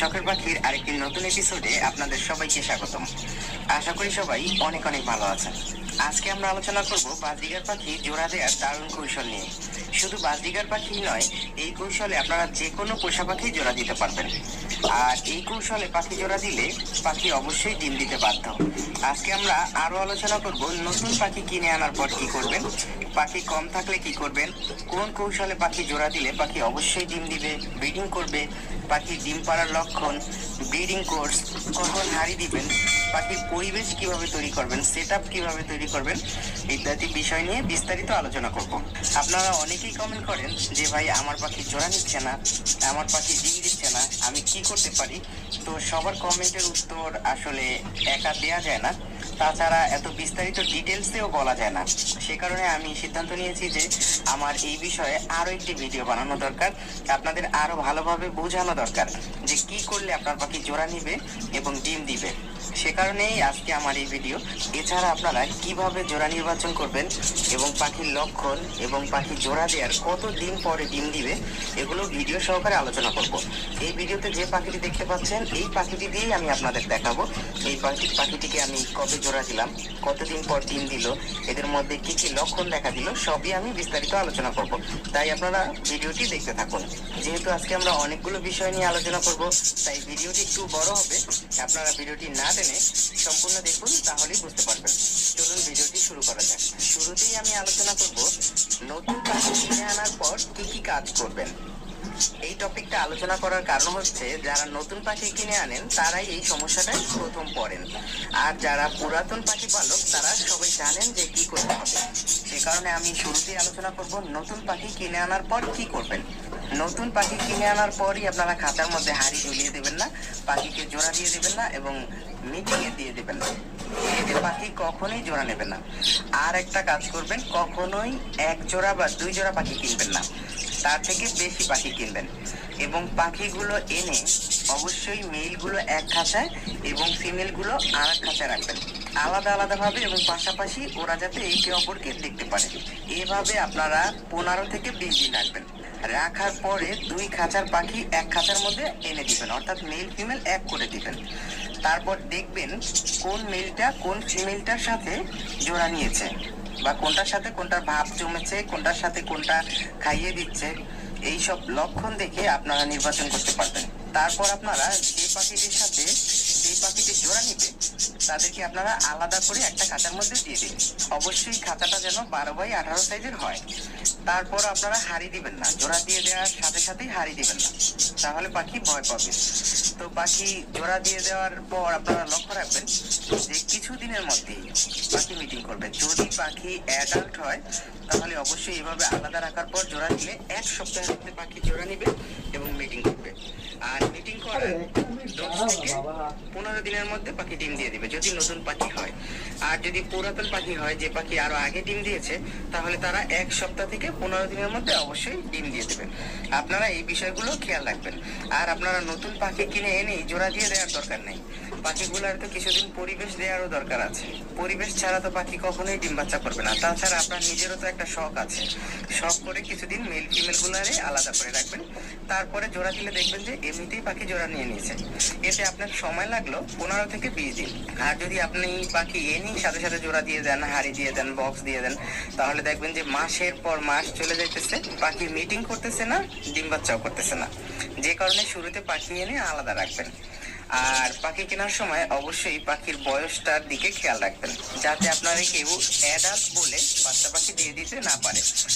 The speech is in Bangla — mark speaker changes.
Speaker 1: শখের পাখির আরেকটি নতুন এপিসোডে আপনাদের সবাইকে স্বাগতম। আশা করি সবাই অনেক অনেক ভালো আছেন। আজকে আমরা আলোচনা করব বাজরিগার পাখি জোড়া দেওয়ার দারুণ কৌশল নিয়ে। শুধু বাজরিগার পাখি নয়, এই কৌশলে আপনারা যে কোনো পোষা পাখি জোড়া দিতে পারবেন। আর এই কৌশলে পাখি জোড়া দিলে পাখি অবশ্যই ডিম দিতে বাধ্য। আজকে আমরা আরও আলোচনা করব নতুন পাখি কিনে আনার পর কি করবেন, পাখি কম থাকলে কি করবেন, কোন কৌশলে পাখি জোড়া দিলে পাখি অবশ্যই ডিম দিবে, ব্রিডিং করবে পাখির ডিম পাড়ার লক্ষণ, ব্রিডিং কোর্স, কখন হাড়ি দিবেন, পাখির পরিবেশ কীভাবে তৈরি করবেন সেট আপ কীভাবে তৈরি করবেন। ইত্যাদি বিষয় নিয়ে বিস্তারিত আলোচনা করব। আপনারা অনেকেই কমেন্ট করেন যে, ভাই, আমার পাখি জোড়া নিচ্ছে না, আমার পাখি ডিম দিচ্ছে না, আমি কি করতে পারি? তো সবার কমেন্টের উত্তর আসলে একা দেয়া যায় না। তাছাড়া এত বিস্তারিত ডিটেলসেও বলা যায় না। সে কারণে আমি সিদ্ধান্ত নিয়েছি যে, আমার এই বিষয়ে আরও একটি ভিডিও বানানো দরকার। আপনাদের আরও ভালোভাবে বোঝানো দরকার যে, কি করলে আপনার পাখি জোড়া নিবে এবং ডিম দিবে। সে কারণেই আজকে আমার এই ভিডিও এছাড়া আপনারা কীভাবে জোড়া নির্বাচন করবেন এবং পাখির লক্ষণ এবং পাখি জোড়া দেওয়ার কত দিন পরে ডিম দিবে, এগুলো ভিডিও সহকারে আলোচনা করব। এই ভিডিওতে যে পাখিটি দেখতে পাচ্ছেন, এই পাখিটি দিয়েই আমি আপনাদের দেখাবো এই পাখি পাখিটিকে আমি কবে জোড়া দিলাম কতদিন পর ডিম দিল, এদের মধ্যে কি কি লক্ষণ দেখা দিল, সবই আমি বিস্তারিত আলোচনা করব। তাই আপনারা ভিডিওটি দেখতে থাকুন। যেহেতু আজকে আমরা অনেকগুলো বিষয় নিয়ে আলোচনা করব, তাই ভিডিওটি একটু বড় হবে। আপনারা ভিডিওটি না টেনে সম্পূর্ণ দেখুন, তাহলেই বুঝতে পারবেন। চলুন ভিডিওটি শুরু করা যাক। শুরুতেই আমি আলোচনা করব নতুন পাখি কিনে আনার পর কি কি কাজ করবেন। এই টপিকটা আলোচনা করার কারণ হচ্ছে, যারা নতুন পাখি কিনে আনেন, তারাই এই সমস্যাটায় প্রথম পড়েন। আর যারা পুরাতন পাখি পালক, তারা সবাই জানেন যে কি করতে হবে। সে কারণে আমি শুরুতেই আলোচনা করব নতুন পাখি কিনে আনার পর কি করবেন। নতুন পাখি কিনে আনার পরই আপনারা খাতার মধ্যে হাড়ি ঝুলিয়ে দেবেন না, পাখিকে জোড়া দিয়ে দেবেন না, এবং মিটিংয়ে দিয়ে দেবেন এতে পাখি কখনোই জোড়া নেবেন না। আর একটা কাজ করবেন, কখনোই এক জোড়া বা দুই জোড়া পাখি কিনবেন না। তার থেকে বেশি পাখি কিনবেন। এবং পাখিগুলো এনে অবশ্যই মেলগুলো এক খাঁচায় এবং ফিমেলগুলো আর এক খাঁচায় রাখবেন। আলাদা আলাদাভাবে এবং পাশাপাশি ওরা যাতে একে অপরকে দেখতে পারে। এভাবে আপনারা পনেরো থেকে বিশ দিন রাখবেন। রাখার পরে দুই খাঁচার পাখি এক খাঁচার মধ্যে এনে দিবেন। অর্থাৎ মেল ফিমেল এক করে দিবেন। তারপর দেখবেন কোন মেলটা কোন ফিমেলটার সাথে জোড়া নিয়েছে বা কোনটার সাথে কোনটার ভাব জমেছে, কোনটার সাথে কোনটা খাইয়ে দিচ্ছে। এই সব লক্ষণ দেখে আপনারা নির্বাচন করতে পারবেন। তারপর আপনারা যে পাখিটির সাথে যে পাখিটি জোড়া নিবে তাদেরকে আপনারা আলাদা করে একটা খাতার মধ্যে দিয়ে দিন। অবশ্যই খাতাটা যেন বারো বাই আঠারো সাইজের হয়। তারপর আপনারা হাড়ি দিবেন না, জোড়া দিয়ে দেওয়ার সাথে সাথেই হাড়ি দিবেন না। তাহলে পাখি ভয় পাবে। তো পাখি জোড়া দিয়ে দেওয়ার পর আপনারা লক্ষ্য রাখবেন যে কিছুদিনের মধ্যেই পাখি মিটিং করবে। যদি পাখি অ্যাডাল্ট হয়, তাহলে অবশ্যই এভাবে আলাদা রাখার পর জোড়া দিলে এক সপ্তাহের মধ্যে পাখি জোড়া নিবে এবং মিটিং করবে। আর মিটিং করার পনেরো দিনের মধ্যে পাখি ডিম দিয়ে দিবে, যদি নতুন পাখি হয়। আর যদি পুরাতন পাখি হয়, যে পাখি আরও আগে ডিম দিয়েছে, তাহলে তারা এক সপ্তাহ থেকে পনেরো দিনের মধ্যে অবশ্যই ডিম দিয়ে দেবেন। আপনারা এই বিষয়গুলো খেয়াল রাখবেন। আর আপনারা নতুন পাখি কিনে এনেই জোড়া দিয়ে দেওয়ার দরকার নেই। পাখিগুলোর তো কিছুদিন পরিবেশ দেওয়ারও দরকার আছে। পরিবেশ ছাড়া তো পাখি কখনোই ডিম বাচ্চা করবে না। তাছাড়া আপনার নিজেরও তো একটা শখ আছে। শখ করে কিছুদিন মেল ফিমেল আলাদা করে রাখবেন। তারপরে জোড়া দিলে দেখবেন যে এমনিতেই পাখি জোড়া নিয়ে নিয়েছে। এতে আপনার সময় লাগল পনেরো থেকে বিশ দিন। আর যদি আপনি পাখি এনেই সাথে সাথে জোড়া দিয়ে দেন, হাড়ি দিয়ে দেন বক্স দিয়ে দেন, তাহলে দেখবেন যে মাসের পর মাস চলে যাইতেছে পাখি মিটিং করতেছে না ডিম বাচ্চাও করতেছে না। যে কারণে শুরুতে পাখি এনে আলাদা রাখবেন। আর পাখি কেনার সময় অবশ্যই পাখির বয়সটার দিকে খেয়াল রাখবেন, যাতে আপনারা কেউ অ্যাডাল্ট বলে বাচ্চা পাখি দিয়ে দিতে না পারে।